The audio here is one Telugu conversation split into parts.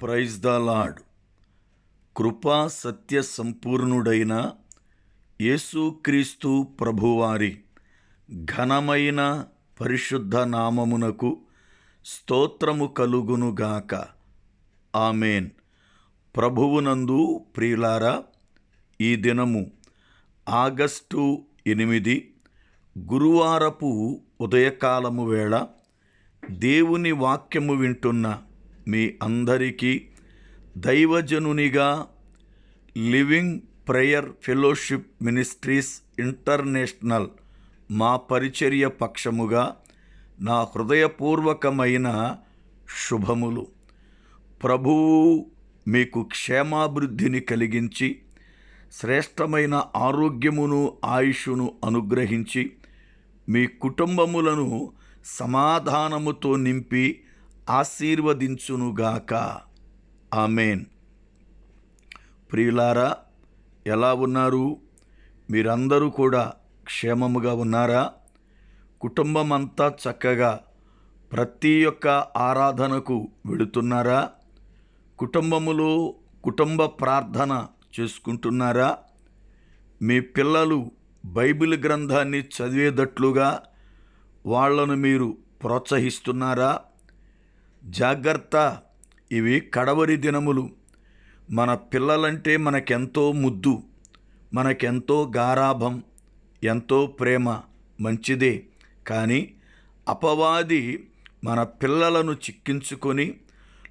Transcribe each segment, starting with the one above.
ప్రైజ్ ద లాడ్ కృపా సత్య సంపూర్ణుడైన యేసుక్రీస్తు ప్రభువారి ఘనమైన పరిశుద్ధ నామమునకు స్తోత్రము కలుగునుగాక ఆమెన్. ప్రభువునందు ప్రియులారా ఈ దినము ఆగస్టు ఎనిమిది గురువారపు ఉదయకాలము వేళ దేవుని వాక్యము వింటున్న మీ అందరికీ దైవజనునిగా living prayer fellowship ministries international మా పరిచర్య పక్షముగా నా హృదయపూర్వకమైన శుభములు. ప్రభువు మీకు క్షేమాభివృద్ధిని కలిగించి శ్రేష్టమైన ఆరోగ్యమును ఆయుషును అనుగ్రహించి మీ కుటుంబములను సమాధానముతో నింపి ఆశీర్వదించునుగాక. ఆమెన్. ప్రియులారా ఎలా ఉన్నారు? మీరందరూ కూడా క్షేమముగా ఉన్నారా? కుటుంబం అంతా చక్కగా ప్రతి ఒక్క ఆరాధనకు వెళుతున్నారా? కుటుంబములో కుటుంబ ప్రార్థన చేసుకుంటున్నారా? మీ పిల్లలు బైబిల్ గ్రంథాన్ని చదివేటట్లుగా వాళ్ళను మీరు ప్రోత్సహిస్తున్నారా? జాగ్రత్త. ఇవి కడవరి దినములు. మన పిల్లలంటే మనకెంతో ముద్దు మనకెంతో గారాభం ఎంతో ప్రేమ మంచిదే. కానీ అపవాది మన పిల్లలను చిక్కించుకొని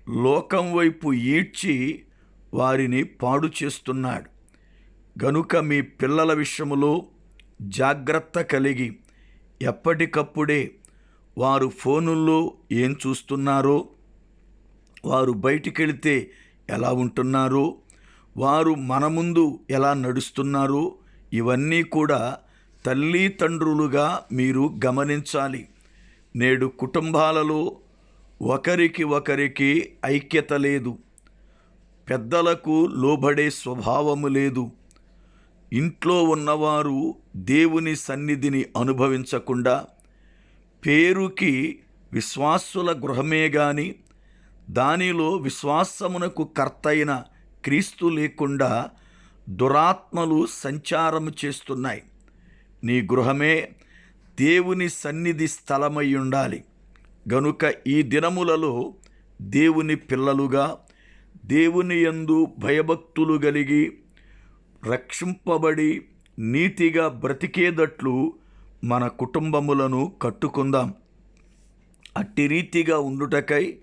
లోకం వైపు ఈడ్చి వారిని పాడు చేస్తున్నాడు. గనుక మీ పిల్లల విషయములో జాగ్రత్త కలిగి ఎప్పటికప్పుడే వారు ఫోనుల్లో ఏం చూస్తున్నారో వారు బయటికెళితే ఎలా ఉంటున్నారో వారు మన ముందు ఎలా నడుస్తున్నారో ఇవన్నీ కూడా తల్లి తండ్రులుగా మీరు గమనించాలి. నేడు కుటుంబాలలో ఒకరికి ఒకరికి ఐక్యత లేదు. పెద్దలకు లోబడే స్వభావము లేదు. ఇంట్లో ఉన్నవారు దేవుని సన్నిధిని అనుభవించకుండా పేరుకి విశ్వాసుల గృహమే గాని దానిలో విశ్వాసమునకు కర్తైన క్రీస్తు లేకుండా దురాత్మలు సంచారము చేస్తున్నాయి. నీ గృహమే దేవుని సన్నిధి స్థలమై ఉండాలి. గనుక ఈ దినములలో దేవుని పిల్లలుగా దేవుని యందు భయభక్తులు కలిగి రక్షింపబడి నీతిగా బ్రతికేదట్లు మన కుటుంబములను కట్టుకుందాం. అట్టి రీతిగా ఉండుటకై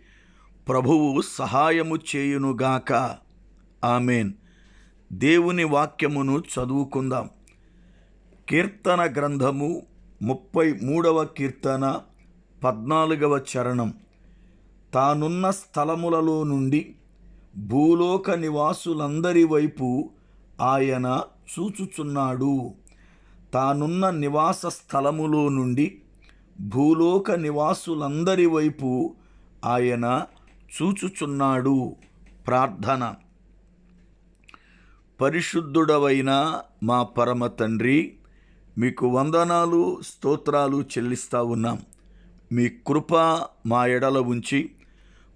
ప్రభువు సహాయము చేయునుగాక. ఆమెన్. దేవుని వాక్యమును చదువుకుందాం. కీర్తన గ్రంథము ముప్పై మూడవ కీర్తన పద్నాలుగవ చరణం. తానున్న స్థలములలో నుండి భూలోక నివాసులందరి వైపు ఆయన చూచుచున్నాడు. తానున్న నివాస స్థలములో నుండి భూలోక నివాసులందరి వైపు ఆయన చూచుచున్నాడు. ప్రార్థన. పరిశుద్ధుడవైన మా పరమ తండ్రి మీకు వందనాలు స్తోత్రాలు చెల్లిస్తా ఉన్నాం. మీ కృప మా ఎడల ఉంచి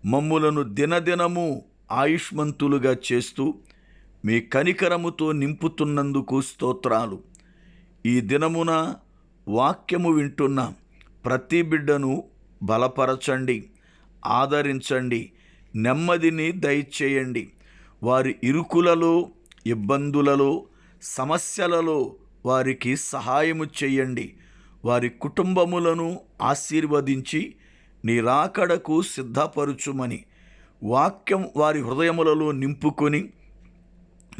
మమ్ములను దినదినము ఆయుష్మంతులుగా చేస్తూ మీ కనికరముతో నింపుతున్నందుకు స్తోత్రాలు. ఈ దినమున వాక్యము వింటున్న ప్రతి బిడ్డను బలపరచండి ఆదరించండి నెమ్మదిని దయచేయండి. వారి ఇరుకులలో ఇబ్బందులలో సమస్యలలో వారికి సహాయము చేయండి. వారి కుటుంబములను ఆశీర్వదించి నీ రాకడకు సిద్ధపరుచుమని వాక్యం వారి హృదయములలో నింపుకొని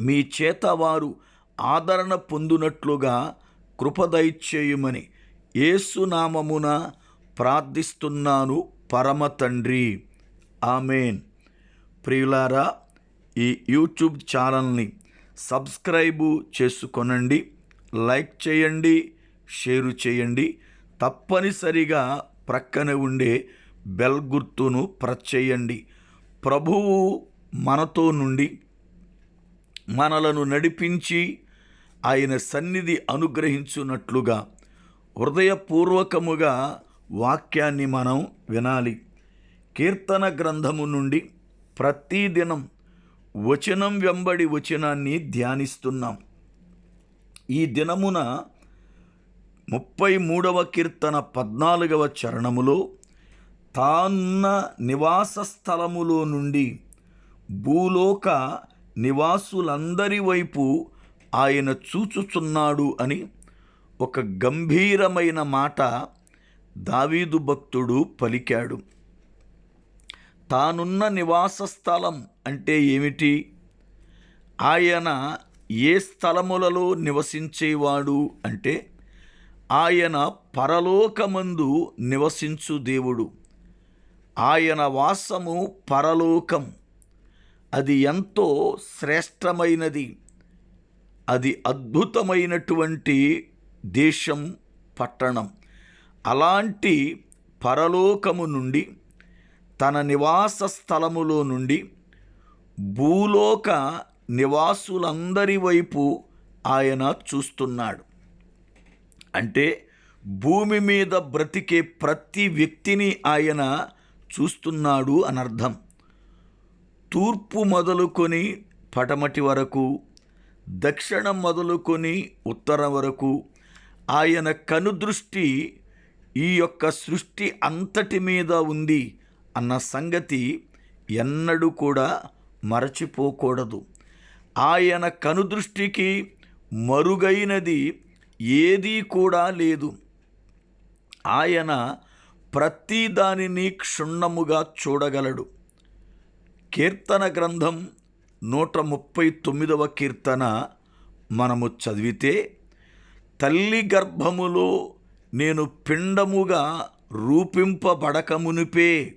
మీ చేత వారు ఆదరణ పొందునట్లుగా కృపదయచేయుమని ఏసునామమున ప్రార్థిస్తున్నాను పరమ తండ్రి. ఆమెన్. ప్రియులారా ఈ యూట్యూబ్ ఛానల్ని సబ్స్క్రైబు చేసుకొనండి లైక్ చేయండి షేరు చేయండి. తప్పనిసరిగా ప్రక్కన ఉండే బెల్ గుర్తును ప్రెస్ చేయండి. ప్రభువు మనతో నుండి మనలను నడిపించి ఆయన సన్నిధి అనుగ్రహించున్నట్లుగా హృదయపూర్వకముగా వాక్యాన్ని మనం వినాలి. కీర్తన గ్రంథము నుండి ప్రతిదినం వచనం వెంబడి వచనాన్ని ధ్యానిస్తున్నాం. ఈ దినమున ముప్పై మూడవ కీర్తన పద్నాలుగవ చరణములో తాన్న నివాస స్థలములో నుండి భూలోక నివాసులందరి వైపు ఆయన చూచుచున్నాడు అని ఒక గంభీరమైన మాట దావీదు భక్తుడు పలికాడు. తానున్న నివాస స్థలం అంటే ఏమిటి? ఆయన ఏ స్థలములలో నివసించేవాడు అంటే ఆయన పరలోకమందు నివసించు దేవుడు. ఆయన వాసము పరలోకం. అది ఎంతో శ్రేష్టమైనది. అది అద్భుతమైనటువంటి దేశం పట్టణం. అలాంటి పరలోకము నుండి తన నివాస స్థలములో నుండి భూలోక నివాసులందరి వైపు ఆయన చూస్తున్నాడు. అంటే భూమి మీద బ్రతికే ప్రతి వ్యక్తిని ఆయన చూస్తున్నాడు అనర్థం. తూర్పు మొదలుకొని పటమటి వరకు దక్షిణం మొదలుకొని ఉత్తరం వరకు ఆయన కనుదృష్టి ఈ యొక్క సృష్టి అంతటి మీద ఉంది అన్న సంగతి ఎన్నడూ కూడా మరచిపోకూడదు. ఆయన కనుదృష్టికి మరుగైనది ఏదీ కూడా లేదు. ఆయన ప్రతి దానిని క్షుణ్ణముగా చూడగలడు. కీర్తన గ్రంథం నూట ముప్పై తొమ్మిదవ కీర్తన మనము చదివితే తల్లి గర్భములో నేను పిండముగా రూపింపబడకమునిపే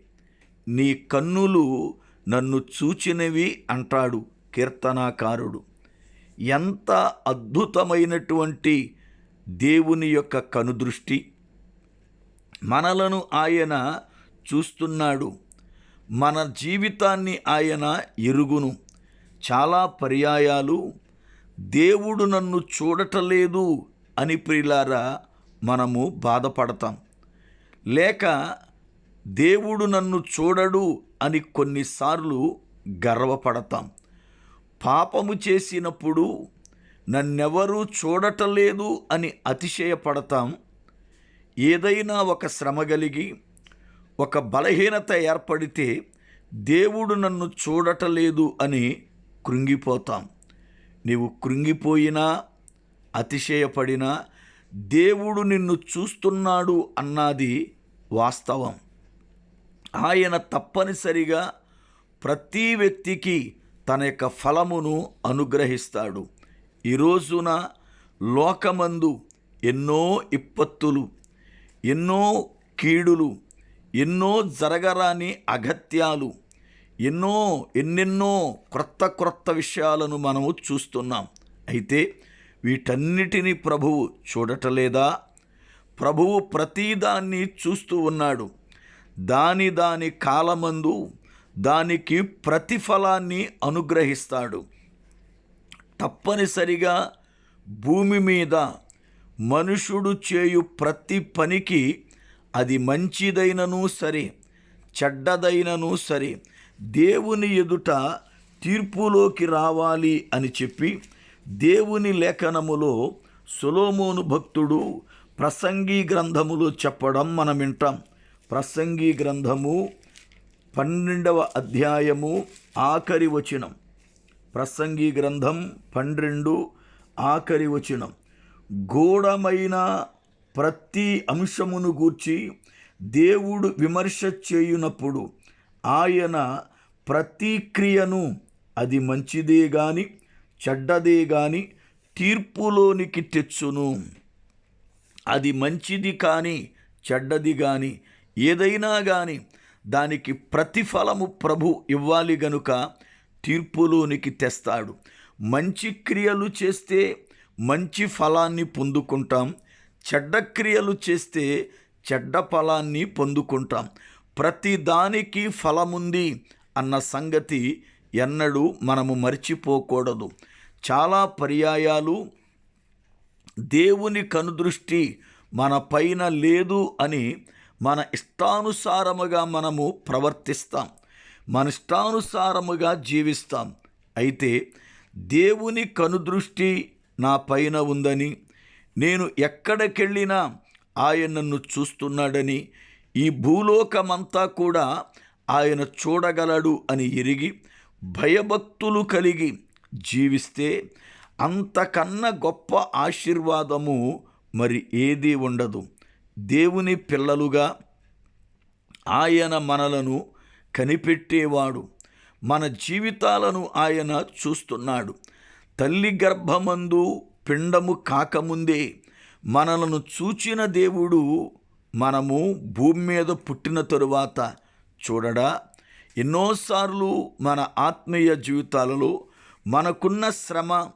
నీ కన్నులు నన్ను చూచినవి అంటాడు కీర్తనాకారుడు. ఎంత అద్భుతమైనటువంటి దేవుని యొక్క కనుదృష్టి. మనలను ఆయన చూస్తున్నాడు. మన జీవితాన్ని ఆయన ఎరుగును. చాలా పర్యాయాలు. దేవుడు నన్ను చూడటలేదు అని ప్రియులారా మనము బాధపడతాం. లేక దేవుడు నన్ను చూడడు అని కొన్నిసార్లు గర్వపడతాం. పాపము చేసినప్పుడు నన్నెవరూ చూడటలేదు అని అతిశయపడతాం. ఏదైనా ఒక శ్రమ కలిగి ఒక బలహీనత ఏర్పడితే దేవుడు నన్ను చూడటలేదు అని కృంగిపోతాం. నీవు కృంగిపోయినా అతిశయపడినా దేవుడు నిన్ను చూస్తున్నాడు అన్నది వాస్తవం. ఆయన తప్పనిసరిగా ప్రతి వ్యక్తికి తన యొక్క ఫలమును అనుగ్రహిస్తాడు. ఈ రోజున లోకమందు ఎన్నో ఇప్పత్తులు ఎన్నో కీడులు ఎన్నో జరగరాని అగత్యాలు ఎన్నో ఎన్నెన్నో క్రొత్త క్రొత్త విషయాలను మనము చూస్తున్నాం. అయితే వీటన్నిటినీ ప్రభువు చూడటలేదా? ప్రభువు ప్రతిదాన్ని చూస్తూ ఉన్నాడు. దాని దాని కాలమందు దానికి ప్రతిఫలాన్ని అనుగ్రహిస్తాడు. తప్పనిసరిగా భూమి మీద మనుషుడు చేయు ప్రతి పనికి అది మంచిదైనను సరే చెడ్డదైనను సరే దేవుని ఎదుట తీర్పులోకి రావాలి అని చెప్పి దేవుని లేఖనములో సొలోమోను భక్తుడు ప్రసంగి గ్రంథములో చెప్పడం మనం వింటాం. ప్రసంగి గ్రంథము పన్నెండవ అధ్యాయము ఆఖరి వచనం. ప్రసంగి గ్రంథం పన్నెండు ఆఖరి వచనం. గూఢమైన ప్రతి అంశమును గూర్చి దేవుడు విమర్శ చేయునప్పుడు ఆయన ప్రతిక్రియను అది మంచిదే గాని చెడ్డదే గాని తీర్పులోనికి తెచ్చును. అది మంచిది కానీ చెడ్డది కానీ ఏదైనా కానీ దానికి ప్రతిఫలము ప్రభు ఇవ్వాలి గనుక తీర్పులోనికి తెస్తాడు. మంచి క్రియలు చేస్తే మంచి ఫలాన్ని పొందుకుంటాం చెడ్డ క్రియలు చేస్తే చెడ్డ ఫలాన్ని పొందుకుంటాం. ప్రతి దానికి ఫలముంది అన్న సంగతి ఎన్నడూ మనము మర్చిపోకూడదు. చాలా పర్యాయాలు దేవుని కనుదృష్టి మన పైన లేదు అని మన ఇష్టానుసారముగా మనము ప్రవర్తిస్తాం. మన ఇష్టానుసారముగా జీవిస్తాం. అయితే దేవుని కనుదృష్టి నా పైన ఉందని నేను ఎక్కడికెళ్ళినా ఆయన నన్ను చూస్తున్నాడని ఈ భూలోకమంతా కూడా ఆయన చూడగలడు అని ఎరిగి భయభక్తులు కలిగి జీవిస్తే అంతకన్నా గొప్ప ఆశీర్వాదము మరి ఏదీ ఉండదు. దేవుని పిల్లలుగా ఆయన మనలను కనిపెట్టేవాడు. మన జీవితాలను ఆయన చూస్తున్నాడు. తల్లి గర్భమందు పిండము కాకముందే మనలను చూచిన దేవుడు మనము భూమి మీద పుట్టిన తరువాత చూడడా ఎన్నోసార్లు మన ఆత్మీయ జీవితాలలో మనకున్న శ్రమ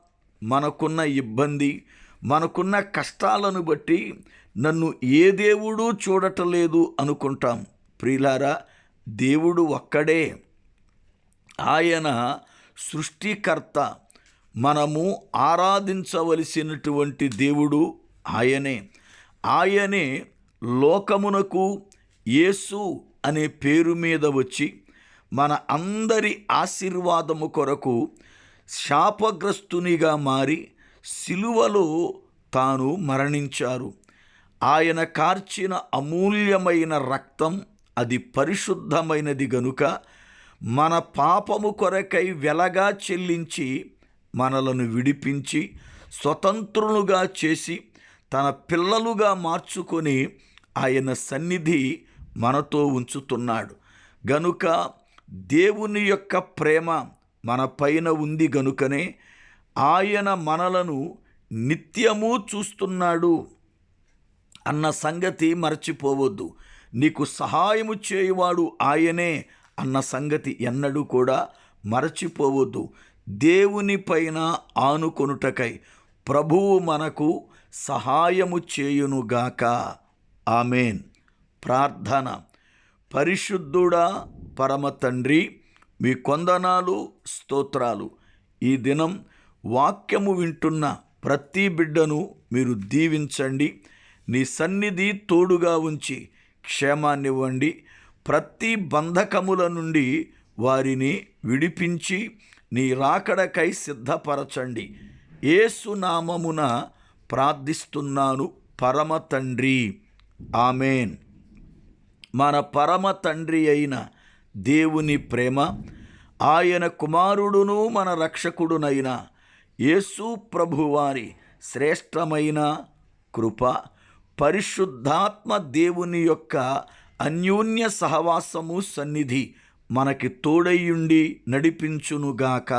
మనకున్న ఇబ్బంది మనకున్న కష్టాలను బట్టి నన్ను ఏ దేవుడు చూడటలేదు అనుకుంటాం. ప్రియులారా దేవుడు ఒక్కడే. ఆయన సృష్టికర్త. మనము ఆరాధించవలసినటువంటి దేవుడు ఆయనే. ఆయనే లోకమునకు యేసు అనే పేరు మీద వచ్చి మన అందరి ఆశీర్వాదము కొరకు శాపగ్రస్తునిగా మారి సిలువలో తాను మరణించారు. ఆయన కార్చిన అమూల్యమైన రక్తం అది పరిశుద్ధమైనది గనుక మన పాపము కొరకై వెలగా చెల్లించి మనలను విడిపించి స్వతంత్రులుగా చేసి తన పిల్లలుగా మార్చుకొని ఆయన సన్నిధి మనతో ఉంచుతున్నాడు. గనుక దేవుని యొక్క ప్రేమ మన పైన ఉంది గనుకనే ఆయన మనలను నిత్యము చూస్తున్నాడు అన్న సంగతి మర్చిపోవద్దు. నీకు సహాయము చేయువాడు ఆయనే అన్న సంగతి ఎన్నడూ కూడా మరచిపోవద్దు. దేవుని పైన ఆనుకొనుటకై ప్రభువు మనకు సహాయము చేయునుగాక. ఆమెన్. ప్రార్థన. పరిశుద్ధుడా పరమ తండ్రి మీ కొందనాలు స్తోత్రాలు. ఈ దినం వాక్యము వింటున్న ప్రతి బిడ్డను మీరు దీవించండి. నీ సన్నిధి తోడుగా ఉంచి క్షేమాన్నివ్వండి. ప్రతి బంధకముల నుండి వారిని విడిపించి నీ రాకడకై సిద్ధపరచండి. ఏసునామమున ప్రార్థిస్తున్నాను పరమ తండ్రి. ఆమెన్. మన పరమ తండ్రి అయిన దేవుని ప్రేమ ఆయన కుమారుడును మన రక్షకుడునైన యేసు ప్రభువారి శ్రేష్టమైన కృప పరిశుద్ధాత్మ దేవుని యొక్క అన్యోన్య సహవాసము సన్నిధి మనకి తోడయ్యుండి నడిపించునుగాక.